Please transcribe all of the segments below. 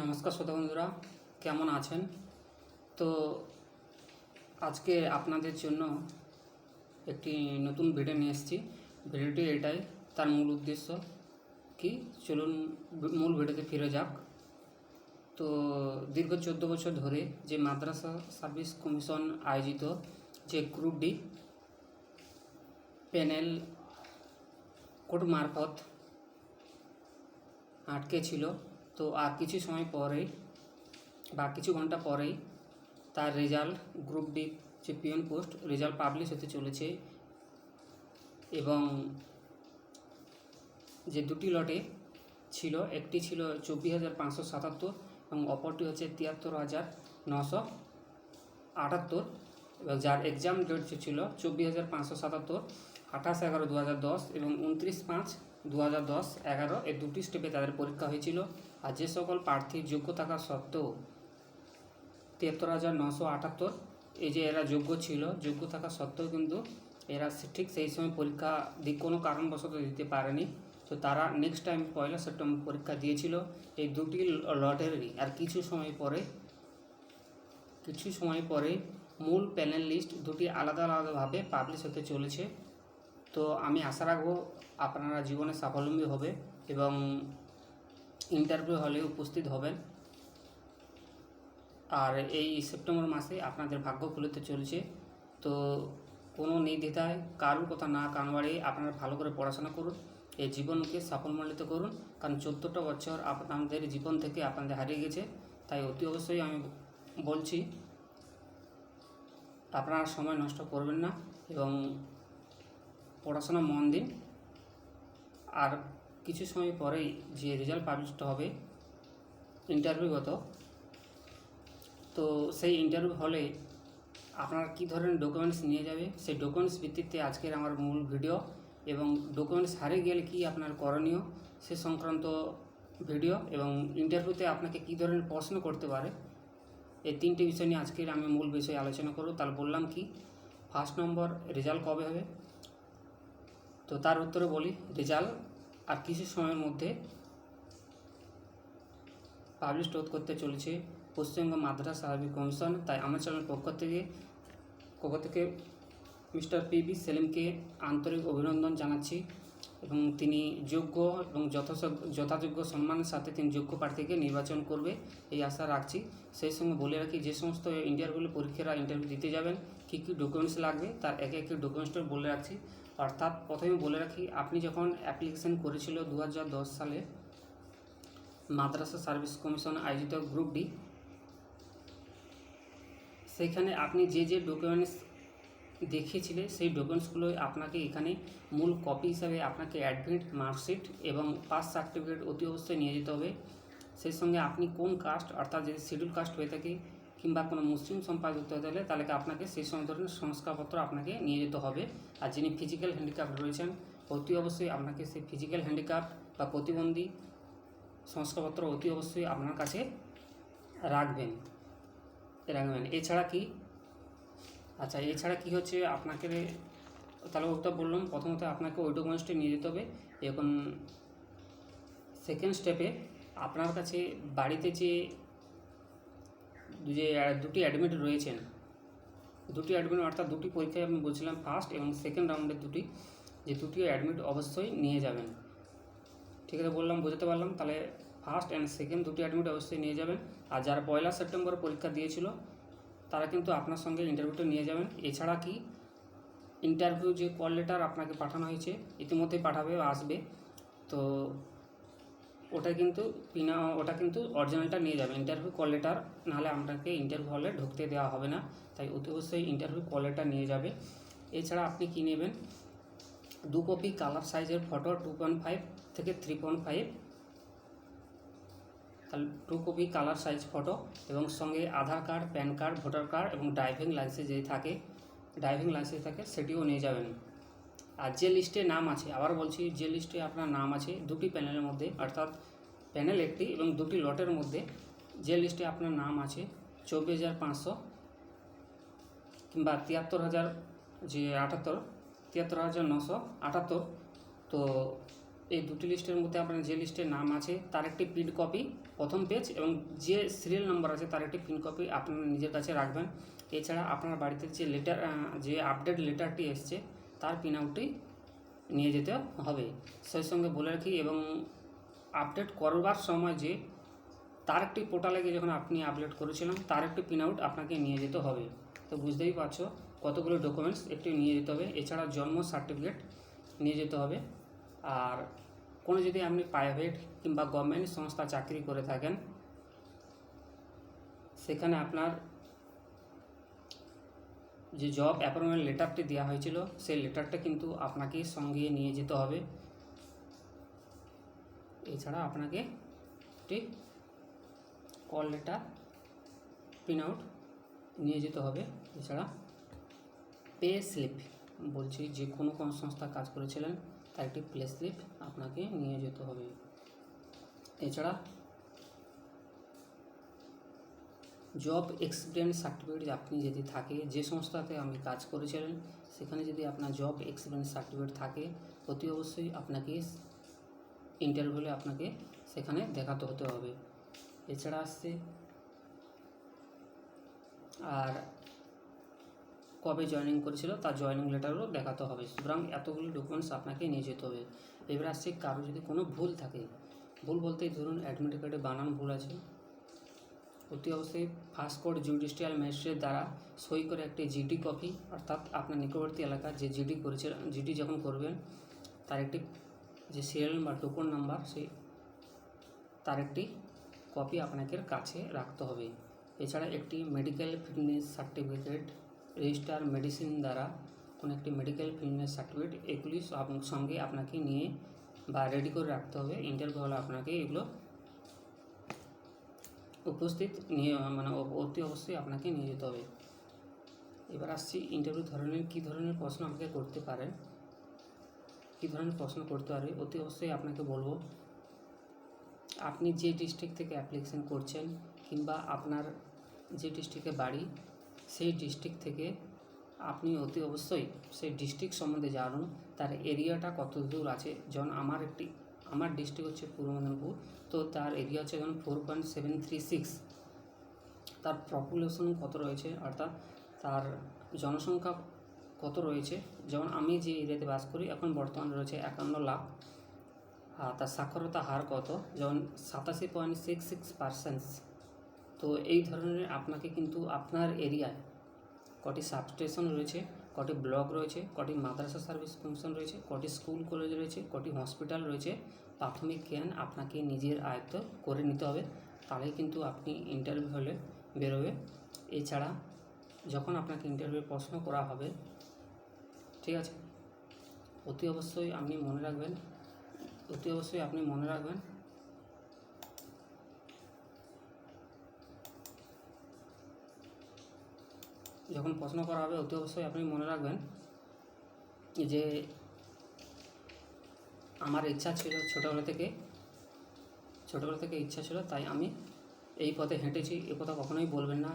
নমস্কার শ্রোতা বন্ধুরা, কেমন আছেন? তো আজকে আপনাদের জন্য একটি নতুন ভিডিও নিয়ে এসেছি। ভিডিওটি এটাই, তার মূল উদ্দেশ্য কি? চলুন মূল ভিডিওতে ফিরে যাক। তো দীর্ঘ চোদ্দ বছর ধরে যে মাদ্রাসা সার্ভিস কমিশন আয়োজিত যে গ্রুপ ডি, প্যানেল কোর্ট মারফত আটকে ছিল। তো আর কিছু সময় পরেই বা কিছু ঘণ্টা পরেই তার রেজাল্ট, গ্রুপ ডি, যে পিয়ন পোস্ট, রেজাল্ট পাবলিশ হতে চলেছে এবং যে দুটি লটে ছিল, একটি ছিল চব্বিশ হাজার পাঁচশো সাতাত্তর এবং অপরটি হচ্ছে তিয়াত্তর হাজার নশো আটাত্তর এবং যার এক্সাম ডেট ছিল চব্বিশ হাজার পাঁচশো সাতাত্তর, আঠাশ এগারো দু হাজার দশ এবং উনত্রিশ পাঁচ দু হাজার দশ এগারো, এই দুটি স্টেপে তাদের পরীক্ষা হয়েছিল। আর যে সকল প্রার্থীর যোগ্য থাকা সত্ত্বেও তিয়াত্তর হাজার নশো আটাত্তর এই যে এরা যোগ্য ছিল, যোগ্য থাকা সত্ত্বেও কিন্তু এরা ঠিক সেই সময় পরীক্ষা কোনো কারণবশত দিতে পারেনি। তো তারা নেক্সট টাইম পয়লা সেপ্টেম্বর পরীক্ষা দিয়েছিল। এই দুটি লটেরই আর কিছু সময় পরে, কিছু সময় পরে মূল প্যানেল লিস্ট দুটি আলাদা আলাদাভাবে পাবলিশ হতে চলেছে। তো আমি আশা রাখব আপনারা জীবনে স্বাবলম্বী হবে এবং ইন্টারভিউ হলে উপস্থিত হবেন। আর এই সেপ্টেম্বর মাসে আপনাদের ভাগ্য খুলতে চলছে। তো কোনো নির্দ্বিধায়, কারোর কথা না কান বাড়িয়ে আপনারা ভালো করে পড়াশোনা করুন, এই জীবনকে সাফল্যমণ্ডিত করুন। কারণ চোদ্দোটা বছর আপনাদের জীবন থেকে আপনাদের হারিয়ে গেছে। তাই অতি অবশ্যই আমি বলছি, আপনারা সময় নষ্ট করবেন না এবং পড়াশোনা মন দিন। আর কিছু সময় পরেই যে রেজাল্ট পাবলিশড হবে ইন্টারভিউগত তো সেই ইন্টারভিউ হলে আপনার কী ধরনের ডকুমেন্টস নিয়ে যাবে? সেই ডকুমেন্টস ভিত্তিতে আজকের আমার মূল ভিডিও এবং ডকুমেন্টস হারিয়ে গেলে কী আপনার করণীয় সে সংক্রান্ত ভিডিও এবং ইন্টারভিউতে আপনাকে কী ধরনের প্রশ্ন করতে পারে? এই তিনটে বিষয় নিয়ে আজকের আমি মূল বিষয়ে আলোচনা করব। তাহলে বললাম কি ফার্স্ট নম্বর রেজাল্ট কবে হবে? তো তার উত্তরে বলি রেজাল্ট আর কিছু সময়ের মধ্যে পাবলিশ করতে চলেছে পশ্চিমবঙ্গ মাদ্রাস আরবি কমিশন। তাই আমার চ্যানেল পক্ষ থেকে পক্ষ থেকে মিস্টার পি বি সেলিমকে আন্তরিক অভিনন্দন জানাচ্ছি। এবং তিনি যোগ্য এবং যথাযোগ্য সম্মানের সাথে তিনি যোগ্য প্রার্থীকে নির্বাচন করবে এই আশা রাখছি। সেই সঙ্গে বলে রাখি, যে সমস্ত ইন্টারভিউ পরীক্ষারা ইন্টারভিউ দিতে যাবেন, কী কী ডকুমেন্টস লাগবে তার একে একে ডকুমেন্টসটা বলে রাখছি। অর্থাৎ প্রথমে বলে রাখি, আপনি যখন অ্যাপ্লিকেশন করেছিল দু হাজার দশ সালে মাদ্রাসা সার্ভিস কমিশন আয়োজিত গ্রুপ ডি সেখানে আপনি যে যে ডকুমেন্টস দেখিয়েছিলেন সেই ডকুমেন্টসগুলো আপনাকে এখানে মূল কপি হিসাবে আপনাকে অ্যাডমিট মার্কশিট এবং পাস সার্টিফিকেট অতি অবশ্যই নিয়ে যেতে হবে। সেই সঙ্গে আপনি কোন কাস্ট অর্থাৎ যদি শিডিউল কাস্ট হয়ে থাকে কিংবা কোনো মুসলিম সম্পাদক হতে হলে তাহলে আপনাকে সেই সময় ধরনের সংস্কারপত্র আপনাকে নিয়ে যেতে হবে। আর যিনি ফিজিক্যাল হ্যান্ডিক্যাপ রয়েছেন, অতি অবশ্যই আপনাকে সেই ফিজিক্যাল হ্যান্ডিক্যাপ বা প্রতিবন্ধী সংস্কারপত্র অতি অবশ্যই আপনার কাছে রাখবেন। রাখবেন। এছাড়া কি আচ্ছা এছাড়া কি হচ্ছে? আপনাকে তাহলে ওটা বললাম, প্রথমত আপনাকে ওই ডকুমেন্টসটি নিয়ে যেতে হবে। এখন সেকেন্ড স্টেপে আপনার কাছে বাড়িতে যে যে দুটি অ্যাডমিট রয়েছেন, দুটি অ্যাডমিট অর্থাৎ দুটি পরীক্ষায় আমি বলছিলাম ফার্স্ট এবং সেকেন্ড রাউন্ডের দুটি, যে দুটি অ্যাডমিট অবশ্যই নিয়ে যাবেন। ঠিক আছে, বললাম, বোঝাতে পারলাম? তাহলে ফার্স্ট অ্যান্ড সেকেন্ড দুটি অ্যাডমিট অবশ্যই নিয়ে যাবেন। আর যারা পয়লা সেপ্টেম্বর পরীক্ষা দিয়েছিল তারা কিন্তু আপনার সঙ্গে ইন্টারভিউটা নিয়ে যাবেন। এছাড়া কি? ইন্টারভিউ যে কল লেটার আপনাকে পাঠানো হয়েছে, ইতিমধ্যেই পাঠাবে আসবে। তো ওটা কিন্তু পিনা ওটা কিন্তু অরিজিনালটা নিয়ে যাবে ইন্টারভিউ কল লেটার নাহলে আপনাকে ইন্টারভিউ হলে ঢুকতে দেওয়া হবে না। তাই অতি অবশ্যই ইন্টারভিউ কল লেটার নিয়ে যাবে। এছাড়া আপনি কী নেবেন? দু কপি কালার সাইজের ফটো টু পয়েন্ট ফাইভ থেকে three point five two copy colour size photo এবং সঙ্গে Aadhaar card PAN card voter card এবং ড্রাইভিং লাইসেন্স যদি থাকে ড্রাইভিং লাইসেন্স থাকে সেটিও নিয়ে যাবেন। আর যে লিস্টে নাম আছে আবার বলছি, যে লিস্টে আপনার নাম আছে, দুটি প্যানেলের মধ্যে, অর্থাৎ প্যানেল একটি এবং দুটি লটের মধ্যে, যে লিস্টে আপনার নাম আছে, চব্বিশ হাজার পাঁচশো কিংবা তিয়াত্তর হাজার, যে আটাত্তর, তিয়াত্তর হাজার নশো আটাত্তর, তো এই দুটি লিস্টের মধ্যে আপনার যে লিস্টের নাম আছে, তার একটি প্রিন্ট কপি প্রথম পেজ এবং যে সিরিয়াল নাম্বার আছে, তার একটি প্রিন্ট কপি আপনার নিজের কাছে রাখবেন। এছাড়া আপনার বাড়িতে যে লেটার যে আপডেট লেটারটি এসছে, তার প্রিন্ট আউটটি নিয়ে যেতে হবে। সেই সঙ্গে বলে রাখি, এবং আপডেট করবার সময় যে তার একটি পোর্টালে গিয়ে যখন আপনি আপলোড করেছিলেন, তার একটি প্রিন্ট আউট আপনাকে নিয়ে যেতে হবে। তো বুঝতেই পারছ, কতগুলো ডকুমেন্টস একটি নিয়ে যেতে হবে। এছাড়া জন্ম সার্টিফিকেট নিয়ে যেতে হবে। আর কোনো যদি আপনি প্রাইভেট কিংবা গভর্নমেন্ট সংস্থা চাকরি করে থাকেন, সেখানে আপনার যে জব অ্যাপয়েন্টমেন্ট লেটারটি দেওয়া হয়েছিল, সেই লেটারটা কিন্তু আপনাকে সঙ্গে নিয়ে যেতে হবে। এছাড়া আপনাকে একটি কল লেটার প্রিন্ট আউট নিয়ে যেতে হবে। এছাড়া পে স্লিপ বলছি, যে কোনো কোন সংস্থা কাজ করেছিলেন তার একটি প্লে স্লিপ আপনাকে নিয়ে যেতে হবে। এছাড়া জব এক্সপিরিয়েন্স সার্টিফিকেট আপনি যদি থাকে, যে সংস্থাতে আপনি কাজ করেছিলেন, সেখানে যদি আপনার জব এক্সপিরিয়েন্স সার্টিফিকেট থাকে, অতি অবশ্যই আপনাকে ইন্টারভিউলে আপনাকে সেখানে দেখাতে হতে হবে। এছাড়া আসছে, আর কবে জয়েনিং করেছিল, তার জয়েনিং লেটারও দেখাতে হবে। সুতরাং এতগুলো ডকুমেন্টস আপনাকে নিয়ে যেতে হবে। এবার আসছে, কারও যদি কোনো ভুল থাকে, ভুল বলতে ধরুন অ্যাডমিট কার্ডে বানান ভুল আছে, অতি অবশ্যই ফার্স্ট কোড জুডিশিয়াল ম্যাজিস্ট্রেট দ্বারা সই করে একটি জিডি কপি অর্থাৎ আপনার নিকটবর্তী এলাকার যে জিডি করেছে জিডি যখন করবেন, তার একটি যে সিরিয়াল বা টোকন নাম্বার সেই, তার একটি কপি আপনাকে কাছে রাখতে হবে। এছাড়া একটি medical fitness certificate register medicine দ্বারা কোনো একটি মেডিকেল ফিটনেস সার্টিফিকেট এগুলি সঙ্গে আপনাকে নিয়ে বা রেডি করে রাখতে হবে। ইন্টারভিউ হলে আপনাকে এগুলো উপস্থিত নিয়ে মানে অতি অবশ্যই আপনাকে নিয়ে যেতে হবে। এবার আসছি ইন্টারভিউ ধরনের কী ধরনের প্রশ্ন আমাকে করতে পারেন? কী ধরনের প্রশ্ন করতে পারে? অতি অবশ্যই আপনাকে বলব, আপনি যে ডিস্ট্রিক্ট থেকে অ্যাপ্লিকেশন করছেন কিংবা আপনার যে ডিস্ট্রিক্টে বাড়ি সেই ডিস্ট্রিক্ট থেকে আপনি অতি অবশ্যই সেই ডিস্ট্রিক্ট সম্বন্ধে জানুন। তার এরিয়াটা কত দূর আছে? যেমন আমার একটি, আমার ডিস্ট্রিক্ট হচ্ছে পূর্ব মেদিনীপুর। তো তার এরিয়া হচ্ছে যেমন four point seven three six তার পপুলেশন কত রয়েছে? অর্থাৎ তার জনসংখ্যা কত রয়েছে? যেমন আমি যে এরিয়াতে বাস করি, এখন বর্তমানে রয়েছে একান্ন লাখ। আর তার সাক্ষরতা হার কত? যেমন সাতাশি পয়েন্ট সিক্স সিক্স পার্সেন্টস তো এই ধরনের আপনাকে কিন্তু আপনার এরিয়ায় কটি সাবস্টেশন রয়েছে, কটি ব্লক রয়েছে, কটি মাদ্রাসা সার্ভিস ফাংশন রয়েছে, কটি স্কুল কলেজ রয়েছে, কটি হসপিটাল রয়েছে, প্রাথমিক জ্ঞান আপনাকে নিজের আয়ত্ত করে নিতে হবে। তাহলেই কিন্তু আপনি ইন্টারভিউ হলে বেরোবে। এছাড়া যখন আপনাকে ইন্টারভিউ প্রশ্ন করা হবে, ঠিক আছে? অতি অবশ্যই আপনি মনে রাখবেন, অতি অবশ্যই আপনি মনে রাখবেন যখন প্রশ্ন করা হবে, অতি অবশ্যই আপনি মনে রাখবেন যে আমার ইচ্ছা ছিল ছোটোবেলা থেকে ছোটোবেলা থেকে ইচ্ছা ছিল, তাই আমি এই পথে হেঁটেছি। এ কথা কখনোই বলবেন না।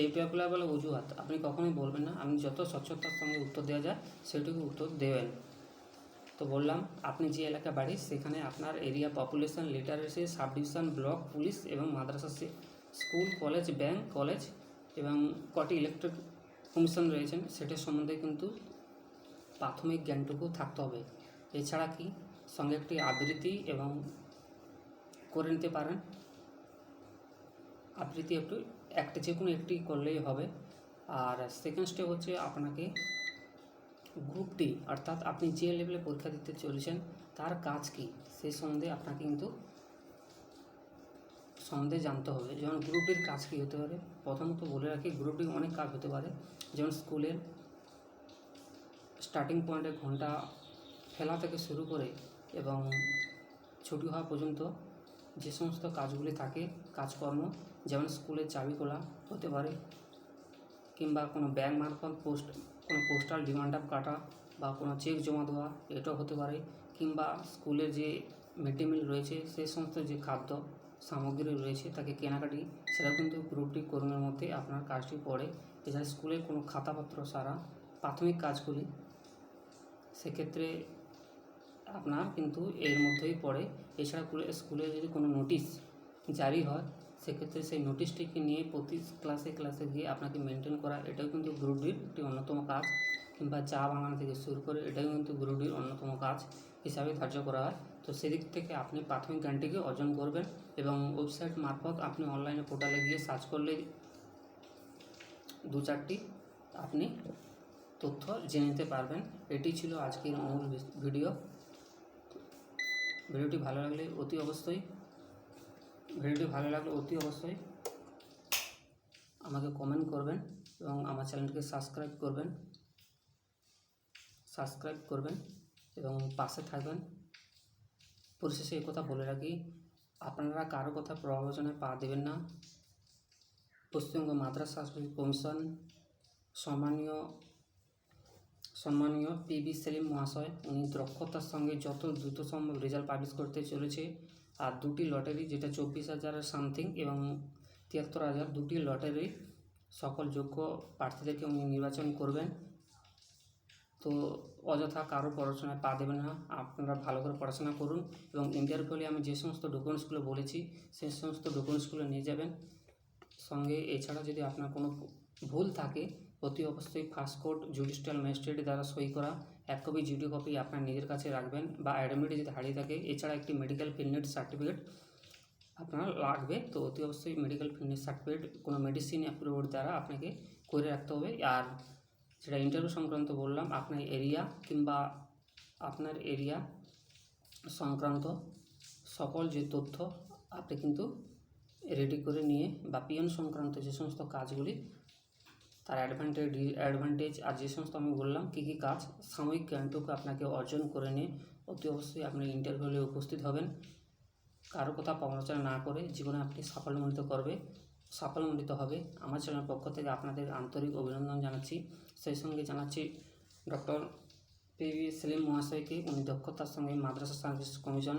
এইটা বলে অজুহাত আপনি কখনোই বলবেন না। আপনি যত স্বচ্ছতার সঙ্গে উত্তর দেওয়া যায়, সেটুকু উত্তর দেবেন। তো বললাম, আপনি যে এলাকা বাড়ি, সেখানে আপনার area population literacy sub division block police এবং মাদ্রাসা, স্কুল কলেজ ব্যাংক কলেজ এবং কটি ইলেকট্রিক কমিশন রয়েছেন, সেটার সম্বন্ধে কিন্তু প্রাথমিক জ্ঞানটুকু থাকতে হবে। এছাড়া কি সঙ্গে একটি আবৃত্তি এবং করে নিতে পারেন। আবৃত্তি একটু, একটা যে কোনো একটি করলেই হবে। আর সেকেন্ড স্টেপ হচ্ছে আপনাকে গ্রুপ ডি অর্থাৎ আপনি যে লেভেলে পরীক্ষা দিতে চলেছেন, তার কাজ কি সেই সম্বন্ধে আপনাকে কিন্তু সম্বন্ধে জানতে হবে, যেমন গ্রুপ ডির কাজ কী হতে পারে? প্রথমত বলে রাখি গ্রুপ ডি অনেক কাজ হতে পারে, যেমন স্কুলের স্টার্টিং পয়েন্টে ঘণ্টা ফেলা থেকে শুরু করে এবং ছুটি হওয়া পর্যন্ত যে সমস্ত কাজগুলি থাকে, কাজকর্ম, যেমন স্কুলের চাবি খোলা হতে পারে, কিংবা কোনো ব্যাংক মারফত পোস্ট কোনো পোস্টাল ডিমান্ড আপ কাটা বা কোনো চেক জমা দেওয়া, এটাও হতে পারে, কিংবা স্কুলের যে মিড ডে মিল রয়েছে সেই সমস্ত যে খাদ্য সামগ্রী রয়েছে, তাকে কেনাকাটি সেটা কিন্তু গ্রুপটি কর্মের মধ্যে আপনার কাজটি পড়ে। এছাড়া স্কুলের কোনো খাতাপত্র সারা প্রাথমিক কাজগুলি সেক্ষেত্রে আপনার কিন্তু এর মধ্যেই পড়ে। এছাড়া স্কুলে যদি কোনো নোটিশ জারি হয়, সেক্ষেত্রে সেই নোটিশটিকে নিয়ে প্রতি ক্লাসে ক্লাসে গিয়ে আপনাকে মেনটেন করা, এটাও কিন্তু গ্রুপ ডির একটি অন্যতম কাজ। কিংবা চা বানানো থেকে শুরু করে, এটাও কিন্তু গ্রুপ ডির অন্যতম কাজ। হিসাবে ধার্য করা হয়। তো সেদিক থেকে আপনি প্রাথমিক জ্ঞানটিকে অর্জন করবেন এবং ওয়েবসাইট মারফত আপনি অনলাইনে পোর্টালে গিয়ে সার্চ করলে দু চারটি আপনি তথ্য জেনে নিতে পারবেন। এটি ছিল আজকের মূল ভিডিও। ভিডিওটি ভালো লাগলে অতি অবশ্যই, ভিডিওটি ভালো লাগলে অতি অবশ্যই আমাকে কমেন্ট করবেন এবং আমার চ্যানেলটিকে সাবস্ক্রাইব করবেন। সাবস্ক্রাইব করবেন। এবং পাশে থাকবেন। পরিশেষে কথা বলে রাখি, আপনারা কারও কথা প্রবচনায় পা দেবেন না। পশ্চিমবঙ্গ মাদ্রাসা সাংস্কৃতিক কমিশন সম্মানীয় সম্মানীয় পিবি সেলিম মহাশয়, উনি দক্ষতার সঙ্গে যত দ্রুত সম্ভব রেজাল্ট পাবলিশ করতে চলেছে। আর দুটি লটারি যেটা চব্বিশ হাজারের সামথিং এবং তিয়াত্তর হাজার, দুটি লটারি সকল যোগ্য প্রার্থীদেরকে উনি নির্বাচন করবেন। তো অযথা কারও পড়াশোনায় পা দেবেন না। আপনারা ভালো করে পড়াশোনা করুন এবং ইন্টারভিউ হলে আমি যে সমস্ত ডকুমেন্টসগুলো বলেছি, সেই সমস্ত ডকুমেন্টসগুলো নিয়ে যাবেন। সঙ্গে এছাড়া যদি আপনার কোনো ভুল থাকে, অতি অবশ্যই ফার্স্ট কোড জুডিশিয়াল ম্যাজিস্ট্রেট দ্বারা সই করা, এক কপি জিডিও কপি আপনার নিজের কাছে রাখবেন বা অ্যাডমিট যদি হারিয়ে থাকে, এছাড়া একটি মেডিকেল ফিটনেস সার্টিফিকেট আপনার লাগবে। তো অতি অবশ্যই মেডিকেল ফিটনেস সার্টিফিকেট কোনো মেডিসিন অ্যাপ্রুভ দ্বারা আপনাকে করে রাখতে হবে। আর যেটা ইন্টারভিউ সংক্রান্ত বললাম, আপনার এরিয়া কিংবা আপনার এরিয়া সংক্রান্ত সকল যে তথ্য আপনি কিন্তু রেডি করে নিয়ে বা পিয়ন সংক্রান্ত যে সমস্ত কাজগুলি, তার অ্যাডভান্টেজ অ্যাডভান্টেজ আর যে সমস্ত আমি বললাম, কী কী কাজ সাময়িক জ্ঞানটুকু আপনাকে অর্জন করে নিয়ে অতি অবশ্যই আপনি ইন্টারভিউয়ে উপস্থিত হবেন। কারও কথা প্রমালোচনা না করে জীবনে আপনি সাফল্যমণ্ডিত করবে, সাফল্যমণ্ডিত হবে। আমার চ্যানেলের পক্ষ থেকে আপনাদের আন্তরিক অভিনন্দন জানাচ্ছি। সেই সঙ্গে জানাচ্ছি ডক্টর পি ভি সেলিম মহাশয়কে। উনি দক্ষতার সঙ্গে মাদ্রাসা সার্ভিস কমিশন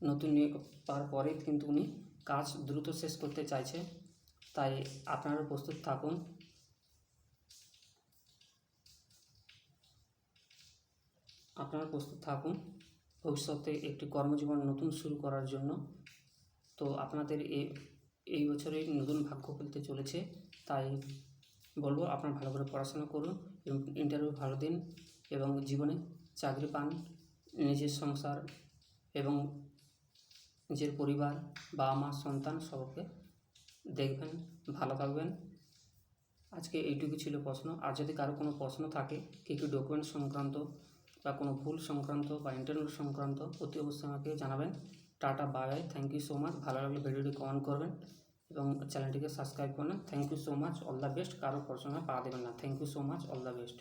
নতুন নিয়োগ পাওয়ার পরে কিন্তু উনি কাজ দ্রুত শেষ করতে চাইছে। তাই আপনারা প্রস্তুত থাকুন। আপনারা প্রস্তুত থাকুন। ভবিষ্যতে একটি কর্মজীবন নতুন শুরু করার জন্য। তো আপনাদের এই বছরেই নতুন ভাগ্য খুলতে চলেছে। তাই বলব? আপনারা ভালো করে পড়াশোনা করুন এবং ইন্টারভিউ ভালো দিন এবং জীবনে চাকরি পান, নিজের সংসার এবং নিজের পরিবার বাবা মা সন্তান সবকে দেখবেন, ভালো থাকবেন। আজকে এইটুকু ছিল প্রশ্ন। আর যদি কারও কোনো প্রশ্ন থাকে, কী কী ডকুমেন্ট সংক্রান্ত বা কোনো ভুল সংক্রান্ত বা ইন্টারনেট সংক্রান্ত, অতি অবশ্যই আমাকে জানাবেন। Tata bye thank you so much ভালো লাগলে ভিডিওটি কমেন্ট করবেন। এবং চ্যানেলটিকে সাবস্ক্রাইব করুন। Thank you so much all the best কারও পড়াশোনা পা দেবেন না। Thank you so much all the best